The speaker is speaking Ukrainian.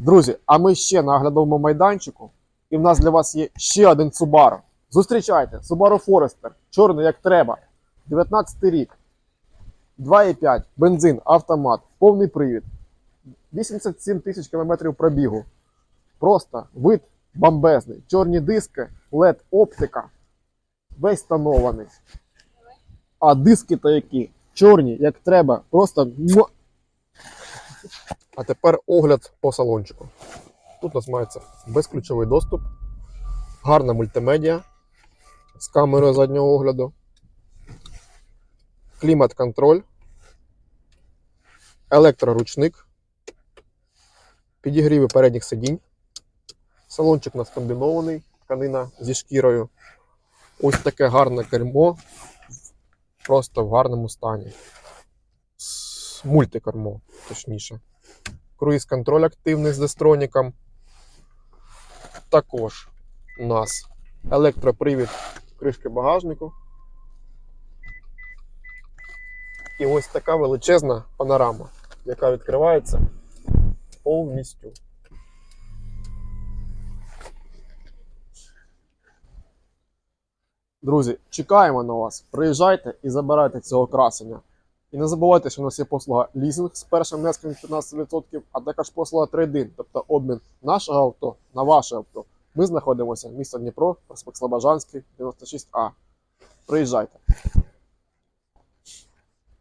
Друзі, а ми ще на оглядовому майданчику, і в нас для вас є ще один Subaru. Зустрічайте, Subaru Forester, чорний як треба. 19 рік. 2,5, бензин, автомат, повний привід. 87 тисяч кілометрів пробігу. Просто вид бомбезний. Чорні диски, LED оптика. Весь тонований. А диски то які? Чорні, як треба. Просто. А тепер огляд по салончику. Тут у нас мається безключовий доступ, гарна мультимедіа з камерою заднього огляду, клімат-контроль, електроручник, підігріви передніх сидінь. Салончик у нас комбінований, тканина зі шкірою. Ось таке гарне кермо, просто в гарному стані. Мультикермо, точніше. Круїз-контроль активний з дестроніком. Також у нас електропривід кришки багажнику. І ось така величезна панорама, яка відкривається повністю. Друзі, чекаємо на вас. Приїжджайте і забирайте цього красення. І не забувайте, що у нас є послуга лізинг з першим внеском 15%, а також послуга трейдинг, тобто обмін нашого авто на ваше авто. Ми знаходимося в місто Дніпро, проспект Слобожанський, 96А. Приїжджайте.